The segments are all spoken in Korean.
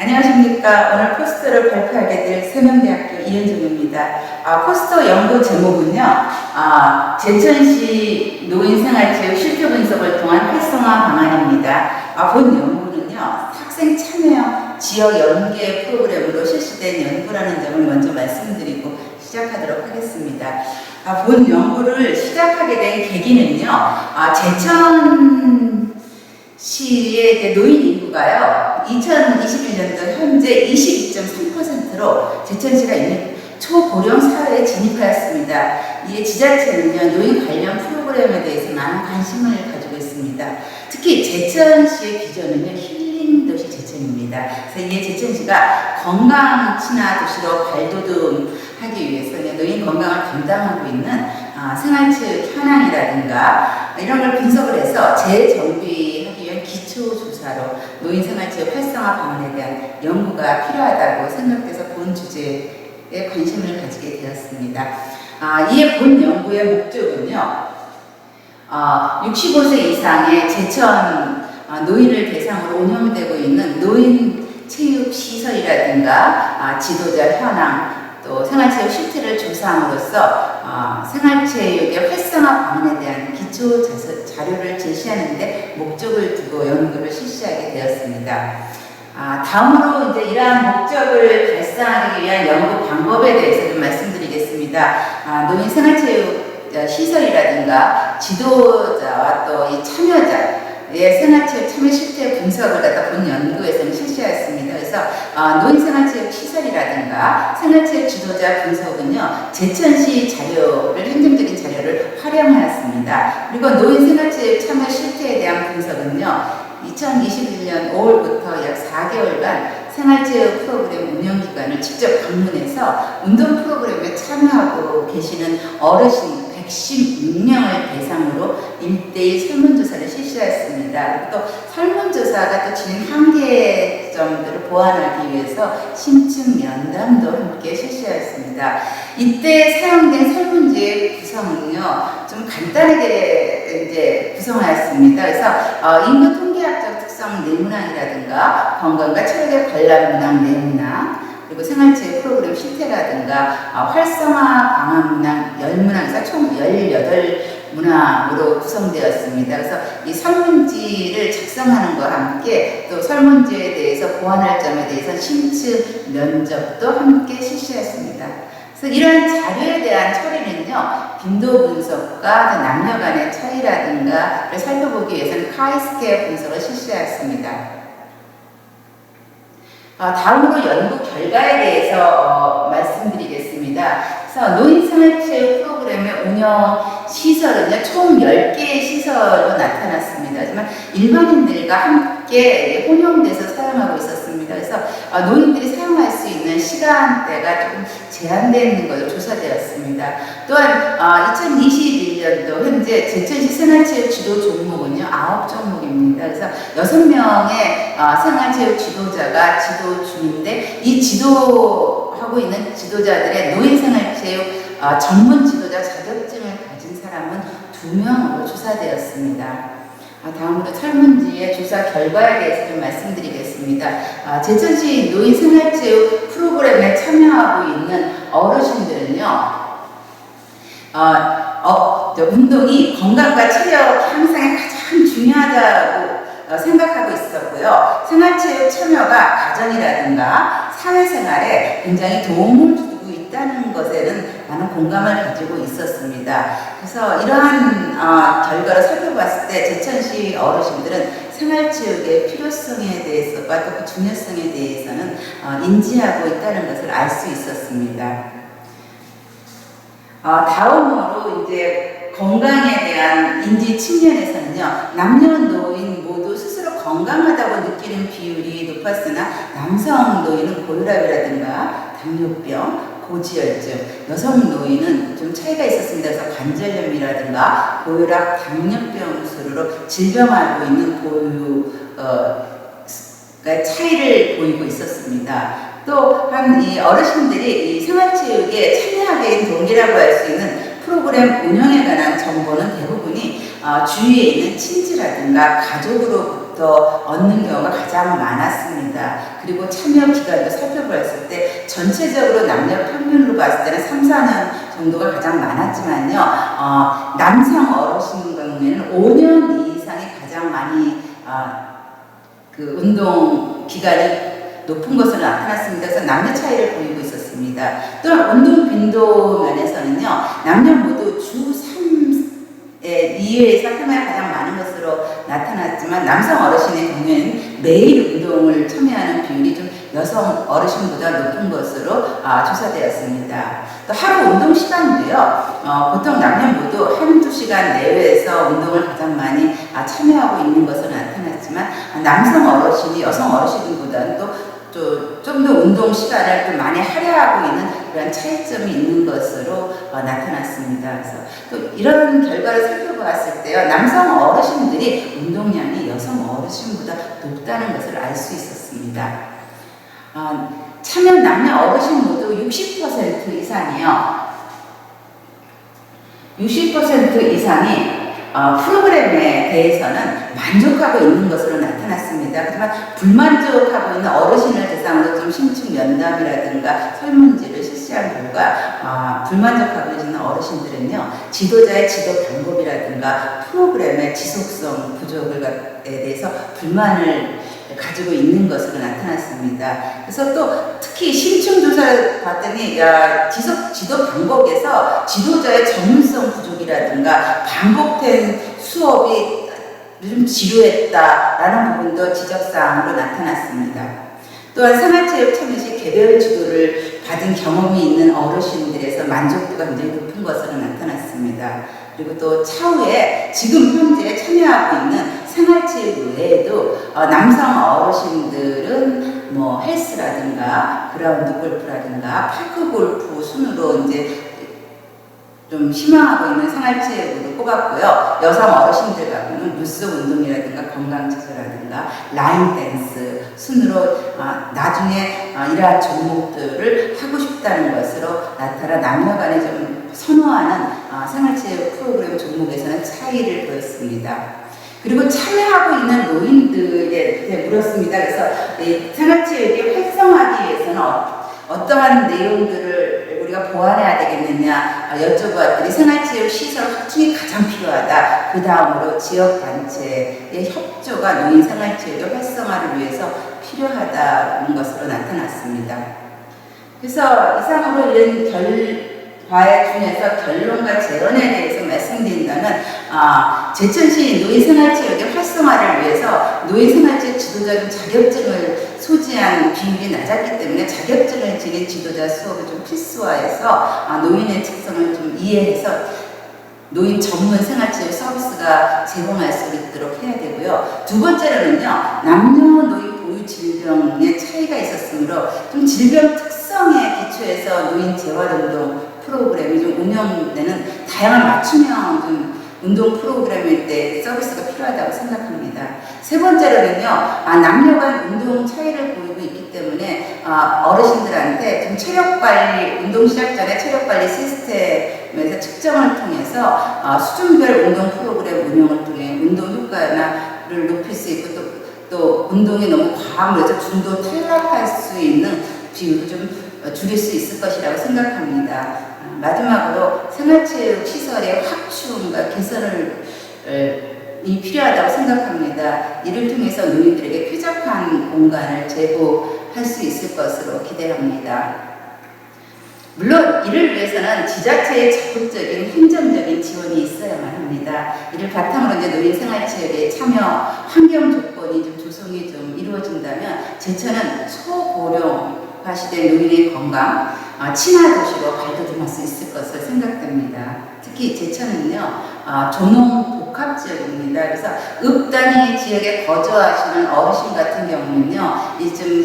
안녕하십니까. 오늘 포스터를 발표하게 될 세명대학교 이현정입니다. 아, 포스터 연구 제목은요, 아, 제천시 노인생활체육 실태 분석을 통한 활성화 방안입니다. 아, 본 연구는요, 학생 참여 지역 연계 프로그램으로 실시된 연구라는 점을 먼저 말씀드리고 시작하도록 하겠습니다. 아, 본 연구를 시작하게 된 계기는요, 아, 제천 시의 이제 노인 인구가요, 2021년도 현재 22.3%로 제천시가 초고령 사회에 진입하였습니다. 이에 지자체는요, 노인 관련 프로그램에 대해서 많은 관심을 가지고 있습니다. 특히 제천시의 비전은요, 힐링 도시 제천입니다. 그래서 이에 제천시가 건강 친화 도시로 발돋움하기 위해서 노인 건강을 담당하고 있는 아, 생활체육 현황이라든가 이런 걸 분석을 해서 재정비 하기 위한 기초조사로 노인 생활체육 활성화 방안에 대한 연구가 필요하다고 생각돼서 본 주제에 관심을 가지게 되었습니다. 아, 이에 본 연구의 목적은요, 아, 65세 이상의 제천 아, 노인을 대상으로 운영되고 있는 노인 체육 시설이라든가 아, 지도자 현황 또 생활체육 실태를 조사함으로써 아, 생활체육의 활성화 방안에 대한 기초 자료를 제시하는데 목적을 두고 연구를 실시하게 되었습니다. 아, 다음으로 이제 이러한 목적을 달성하기 위한 연구 방법에 대해서 좀 말씀드리겠습니다. 아, 노인 생활체육 시설이라든가 지도자와 또 이 참여자의 생활체육 참여 실태 분석을 갖다 본 연구에서는 실시하였습니다. 그래서 어, 노인 생활체육 시설이라든가 생활체육 지도자 분석은요 제천시 자료를 행정적인 자료를 활용하였습니다. 그리고 노인 생활체육 참여 실태에 대한 분석은요 2021년 5월부터 약 4개월간 생활체육 프로그램 운영 기관을 직접 방문해서 운동 프로그램에 참여하고 계시는 어르신 116명을 대상으로 1대1 설문조사를. 그리고 또 설문조사가 또 진행 한계 점들을 보완하기 위해서 심층 면담도 함께 실시하였습니다. 이때 사용된 설문지의 구성은요, 좀 간단하게 이제 구성하였습니다. 그래서 어, 인구 통계학적 특성 내문항이라든가 건강과 체력에 관련 문항 내문항 그리고 생활체육 프로그램 실태라든가 어, 활성화 방안 문항 10문항에서 총 18 문항으로 구성되었습니다. 그래서 이 설문지를 작성하는 것과 함께 또 설문지에 대해서 보완할 점에 대해서 심층 면접도 함께 실시했습니다. 그래서 이러한 자료에 대한 처리는요, 빈도 분석과 또 남녀 간의 차이라든가를 살펴보기 위해서는 카이스케어 분석을 실시했습니다. 어, 다음으로 연구 결과에 대해서 어, 말씀드리겠습니다. 그래서 노인생활체육 프로그램의 운영 시설은요, 총 10개의 시설로 나타났습니다. 하지만 일반인들과 함께 혼용돼서 사용하고 있었습니다. 그래서 어, 노인들이 사용할 수 있는 시간대가 조금 제한되어 있는 것으로 조사되었습니다. 또한 어, 2021년도 현재 제천시 생활체육 지도 종목은요, 9종목입니다. 그래서 6명의 어, 생활체육 지도자가 지도 중인데 이 지도하고 있는 지도자들의 노인생활 체육 어, 전문 지도자 자격증을 가진 사람은 2명으로 조사되었습니다. 아, 다음으로 설문지의 조사 결과에 대해서 좀 말씀드리겠습니다. 아, 제천시 노인생활체육 프로그램에 참여하고 있는 어르신들은요, 어, 어, 저 운동이 건강과 체력 향상에 가장 중요하다고 어, 생각하고 있었고요. 생활체육 참여가 가정이라든가 사회생활에 굉장히 도움을 있다는 것에는 많은 공감을 가지고 있었습니다. 그래서 이러한 어, 결과를 살펴봤을 때 제천시 어르신들은 생활체육의 필요성에 대해서와 또 그 중요성에 대해서는 어, 인지하고 있다는 것을 알 수 있었습니다. 어, 다음으로 이제 건강에 대한 인지 측면에서는요, 남녀 노인 모두 스스로 건강하다고 느끼는 비율이 높았으나 남성 노인은 고혈압이라든가 당뇨병, 고지혈증, 여성 노인은 좀 차이가 있었습니다. 그래서 관절염이라든가 고혈압, 당뇨병 수로 질병하고 있는 보유, 어, 가 차이를 보이고 있었습니다. 또 한 이 어르신들이 이 생활체육에 참여하게 된 동기라고 할 수 있는 프로그램 운영에 관한 정보는 대부분이 어, 주위에 있는 친지라든가 가족으로 부터 얻는 경우가 가장 많았습니다. 그리고 참여 기간도 살펴보았을 때 전체적으로 남녀 평균으로 봤을 때는 3, 4년 정도가 가장 많았지만요. 어, 남성 어르신 경우에는 5년 이상이 가장 많이 어, 그 운동 기간이 높은 것으로 나타났습니다. 그래서 남녀 차이를 보이고 있었습니다. 또한 운동 빈도 면에서는요, 남녀 모두 주 3에 2회에서 3회 가장 많은 것으로 나타났지만 남성 어르신의 경우에는 매일 운동을 참여하는 비율이 좀 여성 어르신보다 높은 것으로 아, 조사되었습니다. 또 하루 운동 시간도요, 어, 보통 남녀 모두 한두 시간 내외에서 운동을 가장 많이 아, 참여하고 있는 것으로 나타났지만 아, 남성 어르신이 여성 어르신보다는 또 좀 더 운동 시간을 좀 많이 할애하고 있는 그런 차이점이 있는 것으로 어, 나타났습니다. 그래서 또 이런 결과를 살펴보았을 때요, 남성 어르신들이 운동량이 여성 어르신보다 높다는 것을 알 수 있었습니다. 어, 참여 남녀 어르신 모두 60% 이상이요. 60% 이상이 어, 프로그램에 대해서는 만족하고 있는 것으로 나타났습니다. 하지만 불만족하고 있는 어르신을 대상으로 좀 심층 면담이라든가 설문지를 실시한 결과 어, 불만족하고 있는 어르신들은요 지도자의 지도 방법이라든가 프로그램의 지속성 부족에 대해서 불만을 가지고 있는 것으로 나타났습니다. 그래서 또 특히 심층 조사를 봤더니 야, 지속 지도 방법에서 지도자의 전문성 부족이라든가 반복된 수업이 좀 지루했다라는 부분도 지적사항으로 나타났습니다. 또한 생활체육 참여 시 개별 지도를 받은 경험이 있는 어르신들에서 만족도가 굉장히 높은 것으로 나타났습니다. 그리고 또 차후에 지금 현재 참여하고 있는 생활체육 외에도 어, 남성 어르신들은 뭐 헬스라든가 그라운드 골프라든가 파크 골프 순으로 이제 좀 희망하고 있는 생활체육으로 꼽았고요. 여성 어르신들 가보면 뉴스 운동이라든가 건강체조라든가 라인 댄스 순으로 아, 나중에 아, 이러한 종목들을 하고 싶다는 것으로 나타나 남녀 간에 좀 선호하는 아, 생활체육 프로그램 종목에서는 차이를 보였습니다. 그리고 참여하고 있는 노인들에 물었습니다. 그래서 이 생활체육이 활성화하기 위해서는 어, 어떠한 내용들을 우리가 보완해야 되겠느냐 아, 여쭤보았더니 생활체육 시설 확충이 가장 필요하다. 그 다음으로 지역단체의 협조가 노인 생활체육의 활성화를 위해서 필요하다는 것으로 나타났습니다. 그래서 이상으로 이런 결 과에 중에서 결론과 재론에 대해서 말씀드린다면 아, 제천시 노인생활체육의 활성화를 위해서 노인생활체육 지도자 자격증을 소지한 비율이 낮았기 때문에 자격증을 지닌 지도자 수업을 좀 필수화해서 아, 노인의 특성을 좀 이해해서 노인 전문 생활체육 서비스가 제공할 수 있도록 해야 되고요. 두 번째로는요, 남녀 노인 보유 질병의 차이가 있었으므로 좀 질병 특성에 기초해서 노인 재활 운동 프로그램이 좀 운영되는 다양한 맞춤형 좀 운동 프로그램일 때 서비스가 필요하다고 생각합니다. 세 번째로는요, 아, 남녀 간 운동 차이를 보이고 있기 때문에 아, 어르신들한테 좀 체력 관리, 운동 시작 전에 체력 관리 시스템에서 측정을 통해서 아, 수준별 운동 프로그램 운영을 통해 운동 효과를 높일 수 있고 또, 또 운동이 너무 과함으로 중도 탈락할 수 있는 비율도 좀 줄일 수 있을 것이라고 생각합니다. 아, 마지막으로 생활체육 시설의 확충과 개선을 에, 이 필요하다고 생각합니다. 이를 통해서 노인들에게 쾌적한 공간을 제공할 수 있을 것으로 기대합니다. 물론 이를 위해서는 지자체의 적극적인 행정적인 지원이 있어야만 합니다. 이를 바탕으로 이제 노인 생활체육에 참여 환경 조건이 좀 조성이 좀 이루어진다면 제천은 소고령 화 시대 노인의 건강, 아, 친화 도시로 발돋움할 수 있을 것으로 생각됩니다. 특히 제천은요, 아, 조농 복합 지역입니다. 그래서 읍단위 지역에 거주하시는 어르신 같은 경우는요, 이좀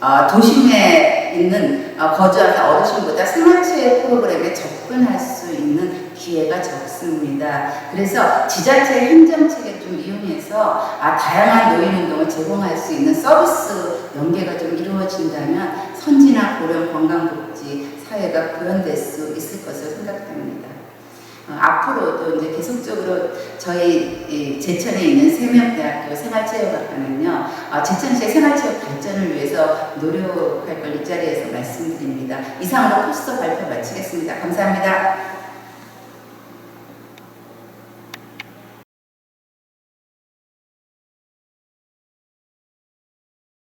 어, 도심에 있는 어, 거주하는 어르신보다 생활체육 프로그램에 접근할 수 있는 기회가 적습니다. 그래서 지자체 행정체계 좀 이용해서 아, 다양한 노인 운동을 제공할 수 있는 서비스 연계가 좀 이루어진다면 선진화 고령 건강복지 사회가 구현될 수 있을 것으로 생각됩니다. 어, 앞으로도 이제 계속적으로 저희 이 제천에 있는 세명대학교 생활체육학과는요, 어, 제천시의 생활체육 발전을 위해서 노력할 걸 이 자리에서 말씀드립니다. 이상으로 포스터 발표 마치겠습니다. 감사합니다.